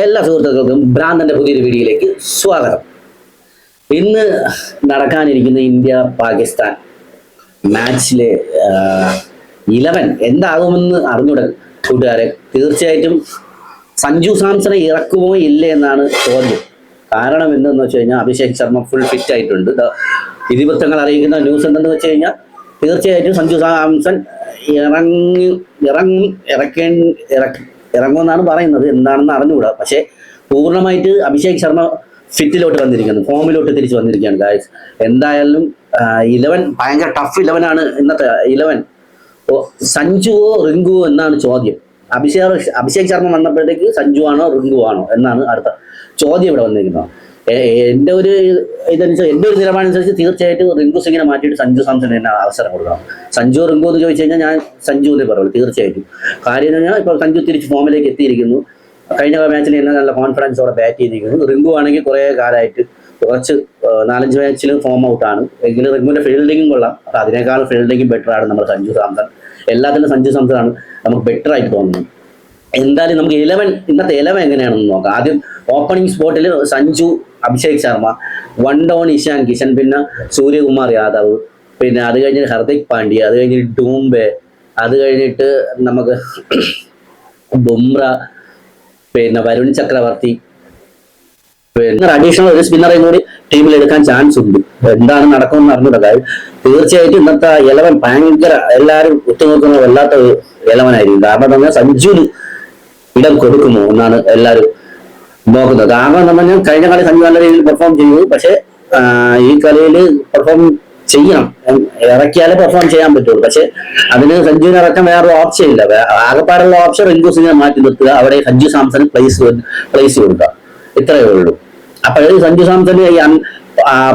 എല്ലാ സുഹൃത്തുക്കൾക്കും ഭ്രാന്തന്റെ പുതിയൊരു വീഡിയോയിലേക്ക് സ്വാഗതം. ഇന്ന് നടക്കാനിരിക്കുന്ന ഇന്ത്യ പാകിസ്ഥാൻ മാച്ചിലെ ഇലവൻ എന്താകുമെന്ന് അറിഞ്ഞുടൻ കൂട്ടുകാരെ? തീർച്ചയായിട്ടും സഞ്ജു സാംസണെ ഇറക്കുമോ ഇല്ലേ എന്നാണ് ചോദ്യം. കാരണം എന്തെന്ന് വെച്ച് കഴിഞ്ഞാൽ അഭിഷേക് ശർമ്മ ഫുൾ ഫിറ്റ് ആയിട്ടുണ്ട്. ഇതിവൃത്തങ്ങൾ അറിയിക്കുന്ന ന്യൂസ് എന്തെന്ന് വെച്ച് കഴിഞ്ഞാൽ തീർച്ചയായിട്ടും സഞ്ജു സാംസൺ ഇറങ്ങി ഇറങ്ങും ഇറക്കേ ഇറക്കി ഇറങ്ങുമെന്നാണ് പറയുന്നത്. എന്താണെന്ന് അറിഞ്ഞുകൂടാ. പക്ഷേ പൂർണമായിട്ട് അഭിഷേക് ശർമ്മ ഫിറ്റിലോട്ട് വന്നിരിക്കുന്നു. ഫോമിലോട്ട് തിരിച്ചു വന്നിരിക്കുകയാണ് ഗായ്സ് എന്തായാലും ഇലവൻ ഭയങ്കര ടഫ് ഇലവൻ ആണ് ഇന്നത്തെ ഇലവൻ. സഞ്ജുവോ റിങ്കുവോ എന്നാണ് ചോദ്യം. അഭിഷേക് അഭിഷേക് ശർമ്മ വന്നപ്പോഴത്തേക്ക് സഞ്ജു ആണോ റിങ്കു ആണോ എന്നാണ് അടുത്ത ചോദ്യം ഇവിടെ വന്നിരിക്കുന്നത്. എന്റെ ഒരു ഇതനുസരിച്ച് എന്റെ ഒരു നിലപാട് അനുസരിച്ച് തീർച്ചയായിട്ടും റിങ്കു സിംഗിനെ മാറ്റിയിട്ട് സഞ്ജു സാംസൺ തന്നെ അവസരം കൊടുക്കണം. സഞ്ജു റിങ്കു എന്ന് ചോദിച്ചു കഴിഞ്ഞാൽ ഞാൻ സഞ്ജു എന്നേ പറയുള്ളൂ തീർച്ചയായിട്ടും. കാര്യം എന്ന് പറഞ്ഞാൽ ഇപ്പോൾ സഞ്ജു തിരിച്ച് ഫോമിലേക്ക് എത്തിയിരിക്കുന്നു. കഴിഞ്ഞ മാച്ചിൽ എന്നെ നല്ല കോൺഫിഡൻസോടെ ബാറ്റ് ചെയ്തിരിക്കുന്നു. റിങ്കു ആണെങ്കിൽ കുറേ കാലമായിട്ട് കുറച്ച് നാലഞ്ച് മാച്ചിൽ ഫോം ഔട്ടാണ് എങ്കിലും റിങ്കുവിന്റെ ഫീൽഡിങ്ങും കൊള്ളാം. അപ്പൊ അതിനേക്കാൾ ഫീൽഡിങ്ങും ബെറ്റർ ആണ് നമ്മുടെ സഞ്ജു സാംസൺ. എല്ലാത്തിലും സഞ്ജു സാംസൺ ആണ് നമുക്ക് ബെറ്റർ ആയിട്ട് തോന്നുന്നത്. എന്തായാലും നമുക്ക് ഇലവൻ ഇന്നത്തെ ഇലവൻ എങ്ങനെയാണെന്ന് നോക്കാം. ആദ്യം ഓപ്പണിംഗ് സ്പോട്ടിൽ സഞ്ജു അഭിഷേക് ശർമ്മ വൺ ഡൗൺ ഇഷാൻ കിഷൻ പിന്നെ സൂര്യകുമാർ യാദവ് പിന്നെ അത് കഴിഞ്ഞിട്ട് ഹർദിക് പാണ്ഡ്യ അത് കഴിഞ്ഞിട്ട് ഡൂംബെ അത് കഴിഞ്ഞിട്ട് നമുക്ക് ബുംറ പിന്നെ വരുൺ ചക്രവർത്തി പിന്നെ അഡീഷണൽ ഒരു സ്പിന്നറേയും കൂടി ടീമിൽ എടുക്കാൻ ചാൻസ് ഉണ്ട്. എന്താണ് നടക്കുമെന്ന് അറിഞ്ഞൂടാ കാര്യം. തീർച്ചയായിട്ടും ഇന്നത്തെ ഇലവൻ ഭയങ്കര എല്ലാവരും ഉറ്റുനോക്കുന്ന വല്ലാത്ത ഇലവനായിരിക്കും കാരണം എന്താ സഞ്ജുവിന് ഇടം കൊടുക്കുമോ എന്നാണ് എല്ലാവരും നോക്കുന്നത്. കാരണം നമ്മൾ ഞാൻ കഴിഞ്ഞ കളി സഞ്ജു നല്ല രീതിയിൽ പെർഫോം ചെയ്തു. പക്ഷെ ഈ കളിയിൽ പെർഫോം ചെയ്യണം. ഇറക്കിയാലേ പെർഫോം ചെയ്യാൻ പറ്റുള്ളൂ. പക്ഷെ അതിന് സഞ്ജുവിനെ ഇറക്കാൻ വേറെ ഓപ്ഷൻ ഇല്ല. ആകെപ്പാടുള്ള ഓപ്ഷൻ റിങ്കു മാറ്റി നിർത്തുക. അവിടെ സഞ്ജു സാംസൺ പ്ലേസ് പ്ലേസ് കൊടുക്കുക. ഇത്രയേ ഉള്ളൂ. അപ്പോഴേ സഞ്ജു സാംസൺ ഈ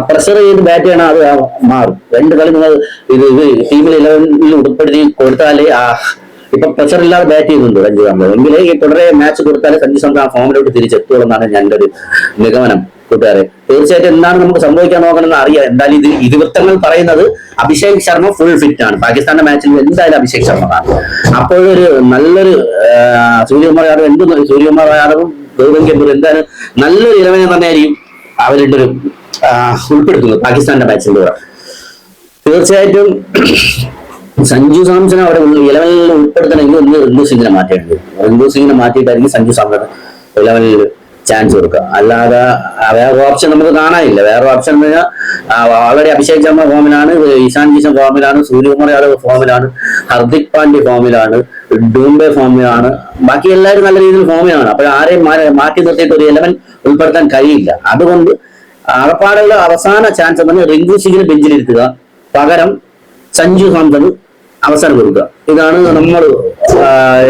പ്രഷർ ചെയ്ത് ബാറ്റ് ചെയ്യണം അത് മാറും. രണ്ട് കളി നിങ്ങൾ ഇത് ടീമിൽ ഇലവനിൽ ഉൾപ്പെടുത്തി കൊടുത്താലേ ആ ഇപ്പൊ പ്രഷർ ഇല്ലാതെ ബാറ്റ് ചെയ്യുന്നുണ്ട് സഞ്ജു സാംസൺ എങ്കിലേ ഈ തുടരെ മാച്ച് കൊടുത്താലേ സഞ്ജു സാംസൺ ഫോമിലോട്ട് തിരിച്ചെത്തുള്ളൂ എന്നാണ് എന്റെ ഒരു നിഗമനം. കൂട്ടുകാരെ തീർച്ചയായിട്ടും എന്താണ് നമുക്ക് സംഭവിക്കാൻ നോക്കണമെന്ന് അറിയാം. എന്തായാലും ഇത് ഇതിവൃത്തങ്ങൾ പറയുന്നത് അഭിഷേക് ശർമ്മ ഫുൾ ഫിറ്റ് ആണ്. പാകിസ്ഥാന്റെ മാച്ചിൽ എന്തായാലും അഭിഷേക് ശർമ്മ ആണ് അപ്പോഴൊരു നല്ലൊരു സൂര്യകുമാർ യാദവ് എന്ത് സൂര്യകുമാർ യാദവും ഗൗതം ഗംഭീർ എന്തായാലും നല്ലൊരു ഇലവനെ തന്നെയായിരിക്കും അവരുടെ ഒരു ഉൾപ്പെടുത്തുന്നത് പാകിസ്ഥാന്റെ മാച്ചിലൂടെ തീർച്ചയായിട്ടും സഞ്ജു സാംസൺ അവിടെ ഇലവനിൽ ഉൾപ്പെടുത്തണമെങ്കിൽ ഒന്ന് റിന്ദു സിംഗിനെ മാറ്റിയിട്ടുണ്ട്. റിന്ദു സിംഗിനെ മാറ്റിയിട്ടായിരിക്കും സഞ്ജു സാംസൺ ഇലവനിൽ ചാൻസ് കൊടുക്കുക. അല്ലാതെ വേറെ ഓപ്ഷൻ നമുക്ക് കാണാനില്ല. വേറെ ഓപ്ഷൻ എന്ന് പറഞ്ഞാൽ ഓൾറെഡി അഭിഷേക് ശർമ്മ ഫോമിലാണ് ഇഷാൻ കിഷൻ ഫോമിലാണ് സൂര്യകുമാർ യാദവ് ഫോമിലാണ് ഹർദിക് പാണ്ഡ്യ ഫോമിലാണ് ഡൂംബെ ഫോമിലാണ് ബാക്കി എല്ലാവരും നല്ല രീതിയിൽ ഫോമിലാണ് അപ്പോൾ ആരെയും മാറ്റി നിർത്തിയിട്ട് ഒരു ഇലവൻ ഉൾപ്പെടുത്താൻ കഴിയില്ല. അതുകൊണ്ട് അറപ്പാടുള്ള അവസാന ചാൻസ് എന്ന് പറഞ്ഞാൽ റിങ്കു സിംഗിനെ ബെഞ്ചിലിരുത്തുക പകരം സഞ്ജു സാംസണ് അവസരം കൊടുക്കുക. ഇതാണ് നമ്മൾ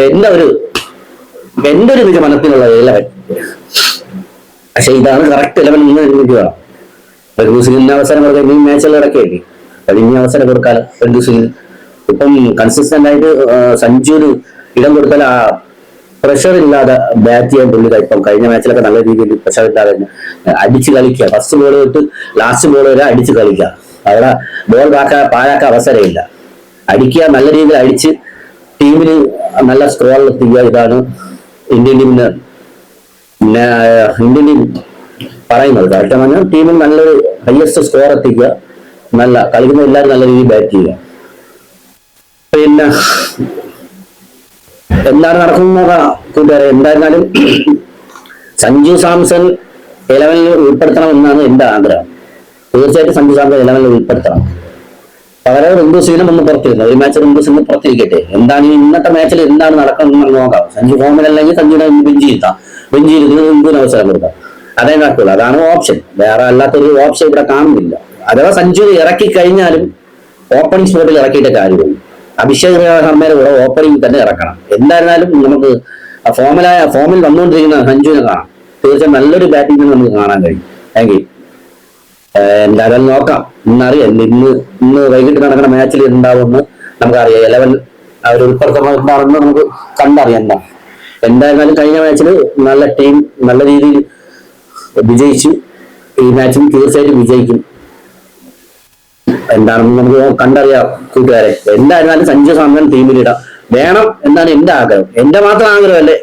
എന്റെ ഒരു എന്റെ ഒരു നിഗമനത്തിലുള്ള ഇലവൻ പക്ഷെ ഇതാണ് കറക്റ്റ് ഇലവൻ എന്ന് എനിക്ക് വേണം സിംഗിന് അവസരം കൊടുക്കുക ഇനി മാച്ചെല്ലാം ഇടക്കല്ലേ അത് ഇനി അവസരം കൊടുക്കാലോ ഒരു ദിവസം ഇപ്പം കൺസിസ്റ്റന്റ് ആയിട്ട് സഞ്ജുവിന് ഇടം കൊടുത്താൽ ആ പ്രഷർ ഇല്ലാതെ ബാറ്റ് ചെയ്യാൻ പുള്ളി ഇപ്പം കഴിഞ്ഞ മാച്ചിലൊക്കെ നല്ല രീതിയിൽ പ്രഷർ ഇല്ലാതെ അടിച്ച് കളിക്കുക. ഫസ്റ്റ് ബോൾ തൊട്ട് ലാസ്റ്റ് ബോൾ വരെ അടിച്ച് കളിക്കുക. അവിടെ ബോൾ പാക്കാ പാഴാക്കാൻ അവസരമില്ല. അടിക്കുക നല്ല രീതിയിൽ അടിച്ച് ടീമിന് നല്ല സ്കോറിൽ എത്തിക്കുക. ഇതാണ് ഇന്ത്യൻ ടീമിന് ഇന്ത്യൻ ടീം പറയുന്നത്. കറക്റ്റ് പറഞ്ഞാൽ ടീമിന് നല്ലൊരു ഹയസ്റ്റ് സ്കോർ എത്തിക്കുക. നല്ല കളിക്കുന്ന എല്ലാവരും നല്ല രീതിയിൽ ബാറ്റ് ചെയ്യുക. പിന്നെ എന്താണ് നടക്കുന്നത് കൂട്ടുകാരെ. എന്തായിരുന്നാലും സഞ്ജു സാംസൺ ഇലവനിൽ ഉൾപ്പെടുത്തണം എന്നാണ് എന്റെ ആഗ്രഹം. തീർച്ചയായിട്ടും സഞ്ജു സാംസൺ ഇലവനിൽ ഉൾപ്പെടുത്തണം. സിംഗിനും ഒന്ന് പുറത്തിരുന്നു ഈ മാച്ച് സിംഗ് പുറത്തിരിക്കട്ടെ. എന്താണ് ഇന്നത്തെ മാച്ചിൽ എന്താണ് നടക്കുന്നത് എന്ന് നോക്കാം. സഞ്ജു ഫോമിലല്ലെങ്കിൽ സഞ്ജുവിനെ ബെഞ്ച് ഇരുത്താം. ബെഞ്ച് ഇരുന്ന് റിങ്കുവിന് അവസരം കൊടുക്കാം? അതേ നടക്കുള്ളൂ അതാണ് ഓപ്ഷൻ വേറെ അല്ലാത്തൊരു ഓപ്ഷൻ ഇവിടെ കാണുന്നില്ല. അഥവാ സഞ്ജു ഇറക്കി കഴിഞ്ഞാലും ഓപ്പണിംഗ് സ്പോട്ടിൽ ഇറക്കിയിട്ട് കാര്യമുള്ളൂ അഭിഷേക് ശർമ്മയുടെ കൂടെ ഓപ്പണിംഗ് തന്നെ ഇറക്കണം. എന്തായിരുന്നാലും നമുക്ക് ഫോമിലായ ഫോമിൽ വന്നുകൊണ്ടിരിക്കുന്ന സഞ്ജുവിനെ കാണാം. തീർച്ചയായും നല്ലൊരു ബാറ്റിംഗ് നമുക്ക് കാണാൻ കഴിയും. എങ്കിൽ എന്തായാലും നോക്കാം. ഇന്നറിയാം. ഇന്ന് ഇന്ന് വൈകിട്ട് നടക്കുന്ന മാച്ചിൽ ഉണ്ടാവുമെന്ന് നമുക്കറിയാം. ഇലവൻ അവർ ഉൾപ്പെടുത്തണമെന്ന് നമുക്ക് കണ്ടറിയാം എന്താ. എന്തായിരുന്നാലും കഴിഞ്ഞ മാച്ചിൽ നല്ല ടീം നല്ല രീതിയിൽ വിജയിച്ചു. ഈ മാച്ചിൽ തീർച്ചയായിട്ടും വിജയിക്കും. എന്താണെന്ന് നമുക്ക് കണ്ടറിയാം കൂട്ടുകാരെ. എന്തായിരുന്നാലും സഞ്ജു സാംസൺ ടീമിലിടാം വേണം എന്നാണ് എന്റെ ആഗ്രഹം. എന്റെ മാത്രം ആഗ്രഹമല്ലേ?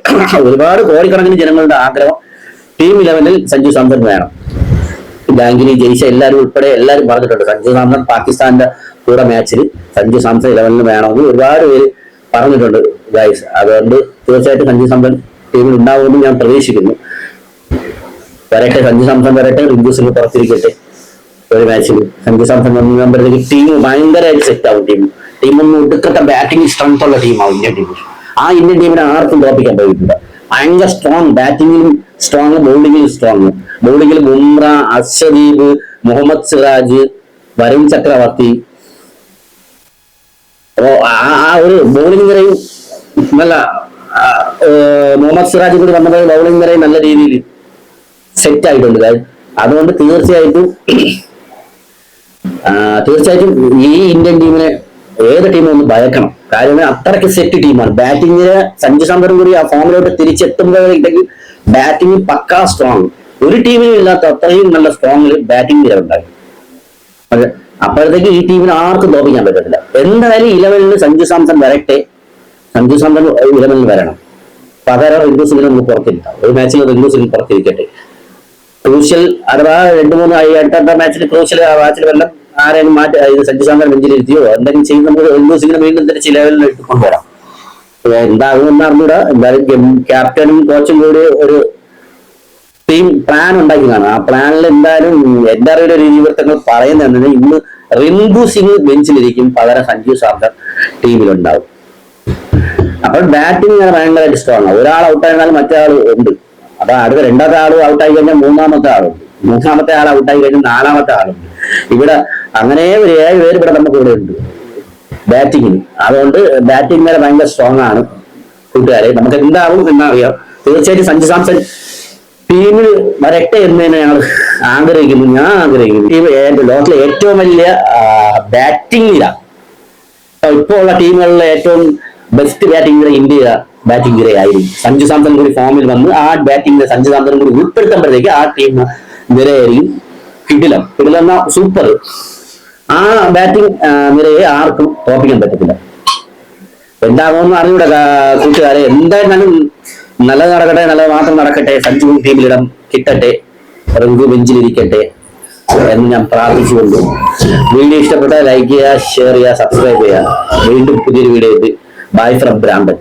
ഒരുപാട് കോടിക്കണക്കിന് ജനങ്ങളുടെ ആഗ്രഹം ടീം ഇലവനിൽ സഞ്ജു സാംസൺ വേണം. ബാങ്കിന് ജയിച്ച എല്ലാവരും ഉൾപ്പെടെ എല്ലാവരും പറഞ്ഞിട്ടുണ്ട്. സഞ്ജു സാംസൺ പാകിസ്ഥാന്റെ കൂടെ മാച്ചിൽ സഞ്ജു സാംസൺ ഇലവനിൽ വേണമെന്ന് ഒരുപാട് പേര് പറഞ്ഞിട്ടുണ്ട് ഗൈസ് അതുകൊണ്ട് തീർച്ചയായിട്ടും സഞ്ജു സാംസൺ ടീമിൽ ഉണ്ടാവുമെന്ന് ഞാൻ പ്രതീക്ഷിക്കുന്നു. വരട്ടെ സഞ്ജു സാംസൺ വരട്ടെ സിംഗ് പുറത്തിരിക്കട്ടെ. ഒരു മാച്ചിൽ സഞ്ജു സാംസൺ നമ്പറിലേക്ക് ടീം ഭയങ്കരമായിട്ട് സെറ്റ് ആവും ടീം ടീം ഒന്ന് ഒടുക്കത്തെ ബാറ്റിംഗ് സ്ട്രെങ്ത് ഉള്ള ടീമാവും ഇന്ത്യൻ ടീം ആ ഇന്ത്യൻ ടീമിനെ ആർക്കും തോപ്പിക്കാൻ പോയിട്ടുണ്ട് ഭയങ്കര സ്ട്രോങ് ബാറ്റിംഗിലും സ്ട്രോങ് ബൗളിംഗിലും സ്ട്രോങ് ബൗളിംഗിൽ ബുംറ അശ്വദീപ് മുഹമ്മദ് സിറാജ് വരുൺ ചക്രവർത്തി. അപ്പോ ആ ഒരു ബൗളിംഗ് നിരയും നല്ല മുഹമ്മദ് സിറാജ് കൂടി വന്നപ്പോൾ ബൗളിംഗ് നിരയും നല്ല രീതിയിൽ സെറ്റ് ആയിട്ടുണ്ട്. അതുകൊണ്ട് തീർച്ചയായിട്ടും തീർച്ചയായിട്ടും ഈ ഇന്ത്യൻ ടീമിനെ ഏത് ടീമും ഒന്ന് ഭയക്കണം. കാര്യം അത്രയ്ക്ക് സെറ്റ് ടീമാണ് ബാറ്റിങ്ങിന് സഞ്ജു സാംസറും കൂടി ആ ഫോമിലോട്ട് തിരിച്ചെത്തുമ്പോഴേക്കും ബാറ്റിംഗ് പക്കാ സ്ട്രോങ് ഒരു ടീമിനും ഇല്ലാത്ത അത്രയും നല്ല സ്ട്രോങ്ങിൽ ബാറ്റിംഗ് നിര ഉണ്ടായി അപ്പോഴത്തേക്ക് ഈ ടീമിന് ആർക്കും തോപ്പിക്കാൻ പറ്റത്തില്ല. എന്തായാലും ഇലവനിൽ സഞ്ജു സാംസൺ വരട്ടെ. സഞ്ജു സാംസൺ ഇലവനിൽ വരണം. പകരം റിങ്കു സിംഗിനെ ഒന്ന് പുറത്തിരിക്കാം ഒരു മാച്ചിൽ റിങ്കു സിംഗ് പുറത്തിരിക്കട്ടെ. ക്രൂഷ്യൽ അഥവാ രണ്ട് മൂന്ന് എട്ടാം മാച്ചിൽ ക്രൂഷ്യൽ ആ മാച്ചിൽ വല്ലതും ആരെയും മാറ്റി സഞ്ജു സാംസൺ ബെഞ്ചിലിരുത്തിയോ എന്തെങ്കിലും ചെയ്ത് നമുക്ക് റിങ്കു സിംഗിനെ വീണ്ടും തിരിച്ച് ലെവലിൽ ഇട്ട് കൊണ്ടുവരാം എന്താകുമെന്ന് അറിഞ്ഞൂടാ. എന്തായാലും ക്യാപ്റ്റനും കോച്ചും കൂടി ഒരു ടീം പ്ലാൻ ഉണ്ടാക്കി കാണും ആ പ്ലാനിൽ എന്തായാലും എന്റെ അറിവിൽ ഒരു വിവർത്തങ്ങൾ പറയുന്നത് ഇന്ന് റിങ്കു സിംഗ് ബെഞ്ചിലിരിക്കും. പകരം സഞ്ജു സാംസൺ ടീമിലുണ്ടാവും. അപ്പോൾ ബാറ്റിംഗ് ഭയങ്കരമായിട്ട് ഇഷ്ടമാണ്. ഒരാൾ ഔട്ടായിരുന്നാൽ മറ്റേ ആൾ ഉണ്ട്. അപ്പൊ അടുത്ത രണ്ടാമത്തെ ആൾ ഔട്ടായി കഴിഞ്ഞാൽ മൂന്നാമത്തെ ആളുണ്ട് മൂന്നാമത്തെ ആൾ ഔട്ടായി കഴിഞ്ഞാൽ നാലാമത്തെ ആളുണ്ട് ഇവിടെ അങ്ങനെ ഒരു ഏഴ് പേര് ഇവിടെ നമുക്ക് ഇവിടെ ഉണ്ട്. ബാറ്റിങ്ങിന് അതുകൊണ്ട് ബാറ്റിംഗ് വരെ ഭയങ്കര സ്ട്രോങ് ആണ് കൂട്ടുകാരെ. നമുക്ക് എന്താവും എന്നറിയാം തീർച്ചയായിട്ടും സഞ്ജു സാംസൺ ടീമിൽ വരട്ടെ എന്ന് തന്നെ ഞങ്ങൾ ആഗ്രഹിക്കുന്നു. ഞാൻ ആഗ്രഹിക്കുന്നു. ടീം എന്റെ ലോകത്തിലെ ഏറ്റവും വലിയ ബാറ്റിംഗിലാണ് ഇപ്പോൾ ഉള്ള ടീമുകളിലെ ഏറ്റവും ബെസ്റ്റ് ബാറ്റിംഗ് നിര ഇന്ത്യ ബാറ്റിംഗ് നിരയായിരിക്കും സഞ്ജു സാംസൺ കൂടി ഫോമിൽ വന്ന് ആ ബാറ്റിംഗ് സഞ്ജു സാംസൺ കൂടി ഉൾപ്പെടുത്തുമ്പോഴത്തേക്ക് ആ ടീം നിരയായിരിക്കും കിടിലം. കിടിലം സൂപ്പർ ആ ബാറ്റിംഗ് നിരയെ ആർക്കും തോപ്പിക്കാൻ പറ്റത്തില്ല. എന്താകുമെന്ന് അറിഞ്ഞൂടെ കൂട്ടുകാരെ. എന്തായിരുന്നാലും നല്ലത് നടക്കട്ടെ നല്ലത് മാത്രം നടക്കട്ടെ സഞ്ജു ടീമിലിടം കിട്ടട്ടെ റിങ്കു ബെഞ്ചിലിരിക്കട്ടെ എന്ന് ഞാൻ പ്രാർത്ഥിച്ചുകൊണ്ട് വീഡിയോ ഇഷ്ടപ്പെട്ട ലൈക്ക് ചെയ്യുക ഷെയർ ചെയ്യുക സബ്സ്ക്രൈബ് ചെയ്യുക. വീണ്ടും പുതിയൊരു വീഡിയോ ബൈ ഫ്രം ബ്രാൻഡൻ